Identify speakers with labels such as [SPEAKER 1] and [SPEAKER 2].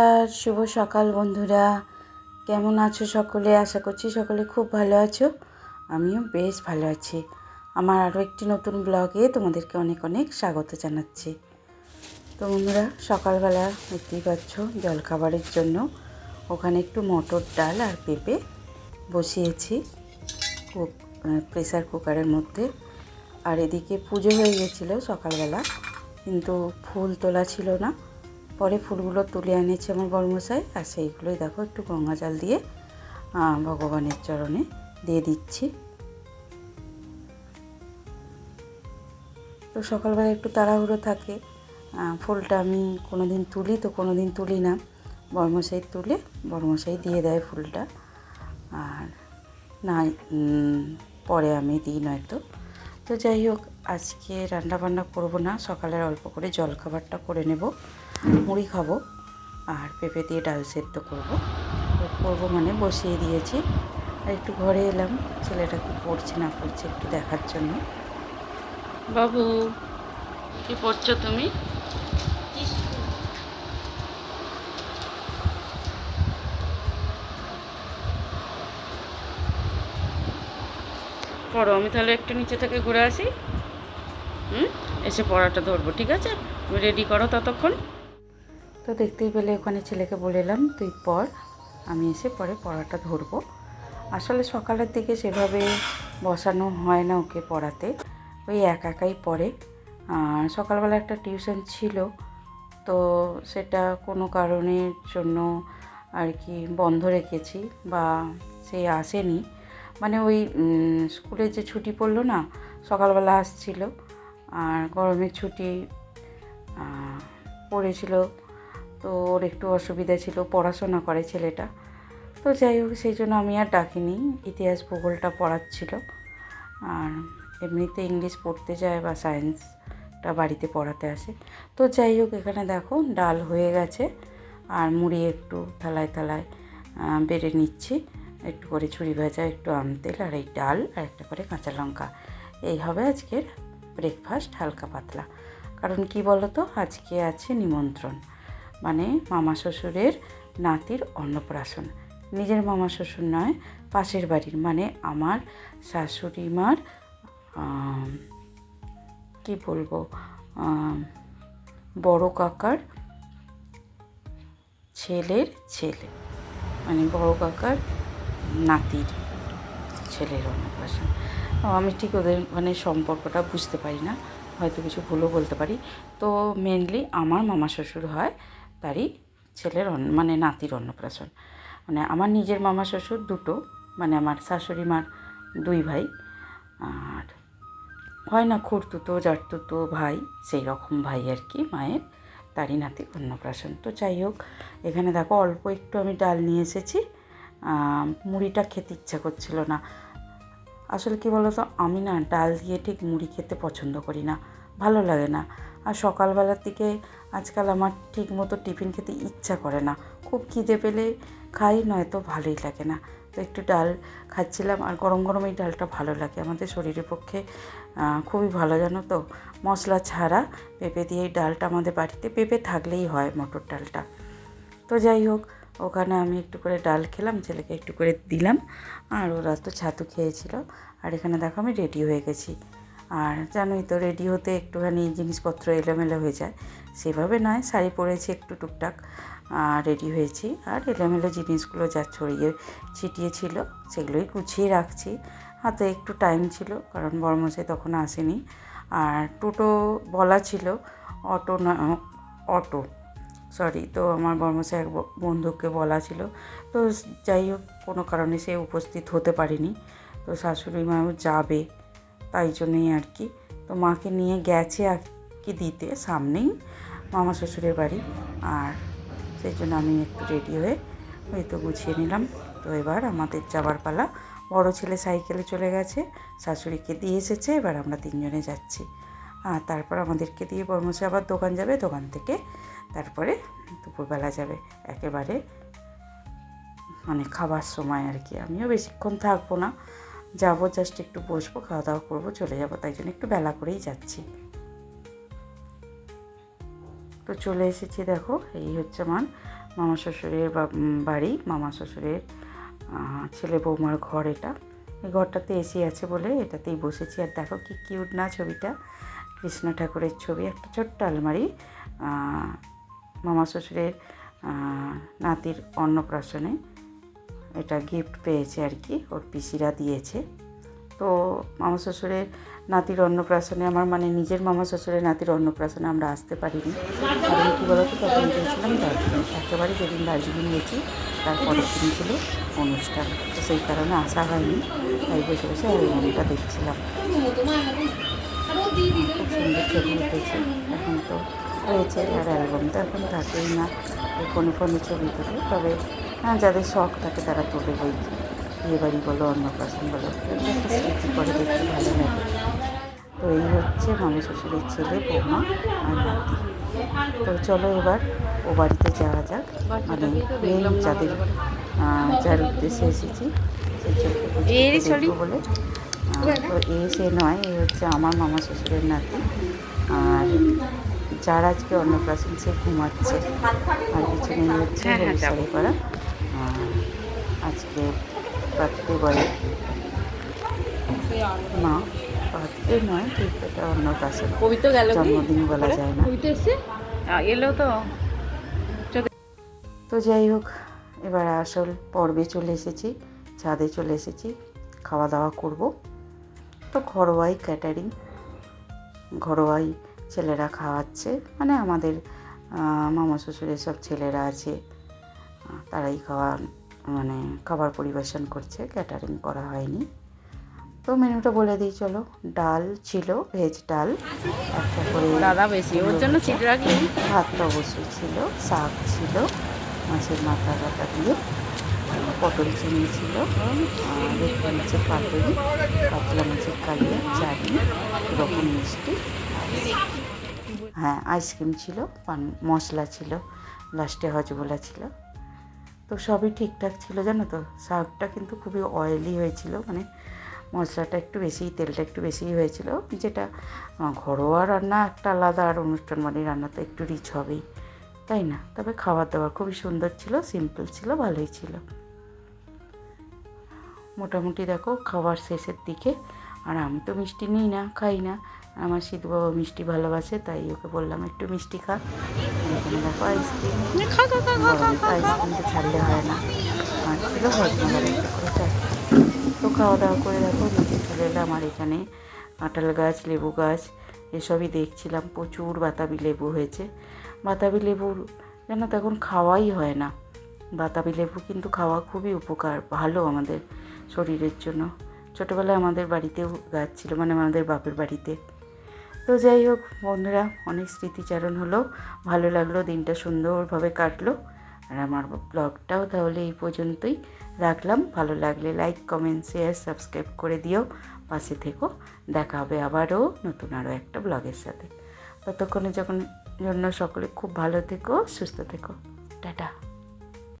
[SPEAKER 1] আর শুভ সকাল বন্ধুরা। কেমন আছো সকলে? আশা করছি সকলে খুব ভালো আছো। আমিও বেশ ভালো আছি। আমার আরও একটি নতুন ব্লগে তোমাদেরকে অনেক অনেক স্বাগত জানাচ্ছি। তো বন্ধুরা, সকালবেলা দেখতেই পাচ্ছ জলখাবারের জন্য ওখানে একটু মটর ডাল আর পেঁপে বসিয়েছি কুক প্রেসার কুকারের মধ্যে। আর এদিকে পুজো হয়ে গেছিল সকালবেলা, কিন্তু ফুল তোলা ছিল না। পরে ফুলগুলো তুলে এনেছে আমার বর্মশাই আর সেইগুলোই দেখো একটু গঙ্গা জল দিয়ে ভগবানের চরণে দিয়ে দিচ্ছি। তো সকালবেলা একটু তাড়াহুড়ো থাকে। ফুলটা আমি কোনো দিন তুলি তো কোনো দিন তুলি না। বর্মশাই তুলে বর্মশাই দিয়ে দেয় ফুলটা। আর না পরে আমি দিই নয়তো। তো যাই হোক, আজকে রান্না বান্না করব না, সকালের অল্প করে জলখাবারটা করে নেব। মুড়ি খাব আর পেঁপে দিয়ে ডাল সেদ্ধ করব। করব মানে বসিয়ে দিয়েছি। আর একটু ঘরে এলাম, ছেলেটা কি পড়ছে না পড়ছে একটু দেখার জন্য। বাবু, কি পড়ছো তুমি? পড়ো, আমি তাহলে একটু নিচে থেকে ঘুরে আসি। হুম, এসে পড়াটা ধরবো, ঠিক আছে? তুমি রেডি করো ততক্ষণ? তো দেখতেই পেলে ওখানে ছেলেকে বলে এলাম তুই পড় আমি এসে পরে পড়াটা ধরবো। আসলে সকালের দিকে সেভাবে বসানো হয় না ওকে পড়াতে ওই একা একাই পড়ে। আর সকালবেলা একটা টিউশন ছিল তো সেটা কোনো কারণের জন্য আর কি বন্ধ রেখেছি বা সে আসেনি। মানে ওই উম, স্কুলে যে ছুটি পড়ল না সকালবেলা আসছিল আর গরমের ছুটি পড়েছিল তো ওর একটু অসুবিধা ছিল, পড়াশোনা করে ছেলেটা। তো যাই হোক, সেই জন্য আমি আর ডাকিনি, ইতিহাস ভূগোলটা পড়াচ্ছিল। আর এমনিতে ইংলিশ পড়তে যায় বা সায়েন্সটা বাড়িতে পড়াতে আসে। তো যাই হোক, এখানে দেখো ডাল হয়ে গেছে, আর মুড়ি একটু থালায় থালায় বেড়ে নিচ্ছি। একটু করে ছুরি ভাজা, একটু আম তেল, আর এই ডাল, আর একটা করে কাঁচা লঙ্কা। এই হবে আজকের ব্রেকফাস্ট হালকা পাতলা। কারণ কি বলো তো আজকে আছে নিমন্ত্রণ। মানে মামা শ্বশুরের নাতির অন্নপ্রাশন। নিজের মামা শ্বশুর নয়, পাশের বাড়ির। মানে আমার শাশুড়ি মার কি বলব বড় কাকার ছেলের ছেলে। মানে বড় কাকার নাতির ছেলের অন্নপ্রাশন। আমি ঠিক ওদের মানে সম্পর্কটা বুঝতে পারি না, হয়তো কিছু ভুলও বলতে পারি। তো মেনলি আমার মামা শ্বশুর হয় তারই ছেলের মানে নাতির অন্নপ্রাশন। মানে আমার নিজের মামা শ্বশুর দুটো মানে আমার শাশুড়ি মার দুই ভাই। আর হয় না খুঁড়তুতো জাটতুতো ভাই, সেই রকম ভাই আর কি, মায়ের, তারই নাতি অন্নপ্রাশন। তো যাই হোক, এখানে দেখো অল্প একটু আমি ডাল নিয়ে এসেছি। মুড়িটা খেতে ইচ্ছা করছিল না। আসলে কি বলতো, আমি না ডাল দিয়ে ঠিক মুড়ি খেতে পছন্দ করি না, ভালো লাগে না। আর সকালবেলার দিকে আজকাল আমার ঠিক মতো টিফিন খেতে ইচ্ছা করে না। খুব খিদে পেলে খাই, নয়তো ভালোই লাগে না। তো একটু ডাল খাচ্ছিলাম আর গরম গরম এই ডালটা ভালো লাগে। আমাদের শরীরের পক্ষে খুবই ভালো জানো তো? মশলা ছাড়া পেঁপে দিয়ে এই ডালটা আমাদের বাড়িতে পেঁপে থাকলেই হয় মটর ডালটা। তো যাই হোক, ওখানে আমি একটু করে ডাল খেলাম, ছেলেকে একটু করে দিলাম। আর ওরা তো ছাতু খেয়েছিল। আর এখানে দেখো আমি রেডি হয়ে গেছি। আর জানোই তো রেডি হতে একটুখানি জিনিসপত্র এলোমেলো হয়ে যায়। সেভাবে নয়, শাড়ি পরেছি একটু টুকটাক রেডি হয়েছি। আর এলোমেলো জিনিসগুলো যা ছড়িয়ে ছিটিয়ে ছিল সেগুলোই গুছিয়ে রাখছি। হাতে একটু টাইম ছিল, কারণ বর্মশাই তখন আসেনি। আর টোটো বলা ছিল, অটো না, অটো সরি তো আমার বর্মশাই এক বন্ধুকে বলা ছিল। তো যাই হোক, কোনো কারণে সে উপস্থিত হতে পারেনি। তো শাশুড়ি মাও যাবে তাই জন্যই আর কি। তো মাকে নিয়ে গেছে আর কি দিতে সামনেই মামা শ্বশুরের বাড়ি। আর সেই জন্য আমি একটু রেডি হয়ে ওই তো গুছিয়ে নিলাম। তো এবার আমাদের যাবার পালা। বড় ছেলে সাইকেলে চলে গেছে, শাশুড়িকে দিয়ে এসেছে, এবার আমরা তিনজনে যাচ্ছি। আর তারপর আমাদেরকে দিয়ে বর্মশাই আবার দোকান যাবে, দোকান থেকে তারপরে দুপুরবেলা যাবে। একেবারে মানে খাবার সময় আর কি। আমিও বেশিক্ষণ থাকব না। যাব জাস্ট একটু বসবো খাওয়া দাওয়া করব, চলে যাব, তাই জন্য একটু বেলা করেই যাচ্ছি। তো চলে এসেছি দেখো, এই হচ্ছে আমার মামা শ্বশুরের বাড়ি, মামা শ্বশুরের ছেলে বৌমার ঘর এটা। এই ঘরটাতে এসি আছে বলে এটাতেই বসেছি। আর দেখো কি কিউট না ছবিটা, কৃষ্ণ ঠাকুরের ছবি, একটা ছোট্ট আলমারি মামা শ্বশুরের নাতির অন্নপ্রাশনে। এটা গিফট পেয়েছে আর কি, ওর পিসিরা দিয়েছে। তো মামা শ্বশুরের নাতির অন্নপ্রাশনে, আমার মানে নিজের মামা শ্বশুরের নাতির অন্নপ্রাশনে আমরা আসতে পারিনি। কারণ কী বলতো, তখন গিয়েছিলাম দার্জিলিং একেবারে যেদিন দার্জিলিং গেছি তারপরের দিন ছিল অনুষ্ঠান। তো সেই কারণে আসা হয়নি, তাই বসে বসে অ্যালবামটা দেখছিলাম। খুব সুন্দর ছবি উঠেছে, এখন তো হয়েছে আর অ্যালবাম তো এখন থাকেই না ফোনে ফোনে ছবি তুলে, তবে হ্যাঁ যাদের শখ থাকে তারা তোলে বই। বিয়ে বাড়ি বলো অন্নপ্রাশন বলো এগুলো একটা স্মৃতি করে দেখতে ভালো লাগে। তো এই হচ্ছে মামা শ্বশুরের ছেলে বৌমা আর নাতি। তো চলো এবার ও বাড়িতে যাওয়া যাক। মানে মেন যাদের যার উদ্দেশ্যে এসেছি সেই বলে। তো এ সে নয় এ হচ্ছে আমার মামা শ্বশুরের নাতি। আর যার আজকে অন্নপ্রাশন সে ঘুমাচ্ছে। আর পিছনে এই হচ্ছে করা আজকে বার্থডে বলে। না বার্থডে নয় ঠিক এটা অন্নপ্রাশন
[SPEAKER 2] কবিতা গেল
[SPEAKER 1] জন্মদিন বলা যায় না।
[SPEAKER 2] এলো তো।
[SPEAKER 1] তো যাই হোক এবার আসল পর্বে চলে এসেছি ছাদে চলে এসেছি খাওয়া দাওয়া করব। তো ঘরোয়াই ক্যাটারিং ঘরোয়াই ছেলেরা খাওয়াচ্ছে মানে আমাদের মামা শ্বশুরের সব ছেলেরা আছে। তারাই খাওয়া মানে খাবার পরিবেশন করছে ক্যাটারিং করা হয়নি। তো মেনুটা বলে দিই চলো। ডাল ছিল ভেজ ডাল। একটা করে
[SPEAKER 2] দাদা বেশি ওর জন্য
[SPEAKER 1] ভাত তো অবশ্যই ছিল শাক ছিল মাছের মাথা কাটা দিয়ে পটল চিনি ছিল নিচে পাতুরি পাতলা মাছের কালিয়া চাটনি এরকম মিষ্টি। হ্যাঁ আইসক্রিম ছিল পান মশলা ছিল লাস্টে হজগোলা ছিল। তো সবই ঠিকঠাক ছিল, জানো তো? শাকটা কিন্তু খুবই অয়েলি হয়েছিল মানে মশলাটা একটু বেশি, তেলটা একটু বেশিই হয়েছিল, যেটা ঘরোয়া রান্না একটা আলাদা, আর অনুষ্ঠান বাড়ির রান্না তো একটু রিচ হবেই, তাই না? তবে খাবার দাবার খুবই সুন্দর ছিল সিম্পল ছিল, ভালোই ছিল। মোটামুটি দেখো, খাবার শেষের দিকে, আর আমি তো মিষ্টি নিই না, খাই না আমার শীত বাবা মিষ্টি ভালোবাসে তাই ওকে বললাম একটু মিষ্টি খা। এখানে দেখো আইসক্রিম
[SPEAKER 2] খা খা খা খা খা
[SPEAKER 1] আইসক্রিম তো ছাড়লে হয় না। আর ছিল তো খাওয়া দাওয়া করে দেখো নিচে চলে এলাম আর এখানে কাঁঠাল গাছ লেবু গাছ এসবই দেখছিলাম। প্রচুর বাতাবি লেবু হয়েছে। বাতাবি লেবুর যেন তো এখন খাওয়াই হয় না। বাতাবি লেবু কিন্তু খাওয়া খুবই উপকার ভালো আমাদের শরীরের জন্য। ছোটোবেলায় আমাদের বাড়িতেও গাছ ছিল মানে আমাদের বাপের বাড়িতে। তো যাই হোক, বন্ধুরা, অনেক স্মৃতিচারণ হলো। ভালো লাগল, দিনটা সুন্দরভাবে কাটলো। আর আমার ব্লগটাও তাহলে এই পর্যন্তই রাখলাম। ভালো লাগলে লাইক কমেন্ট শেয়ার সাবস্ক্রাইব করে দিও। পাশে থেকো। দেখা হবে আবারও নতুন আরও একটা ব্লগের সাথে। ততক্ষণে যখন, জন্য সকলে খুব ভালো থেকো, সুস্থ থেকো। টাটা।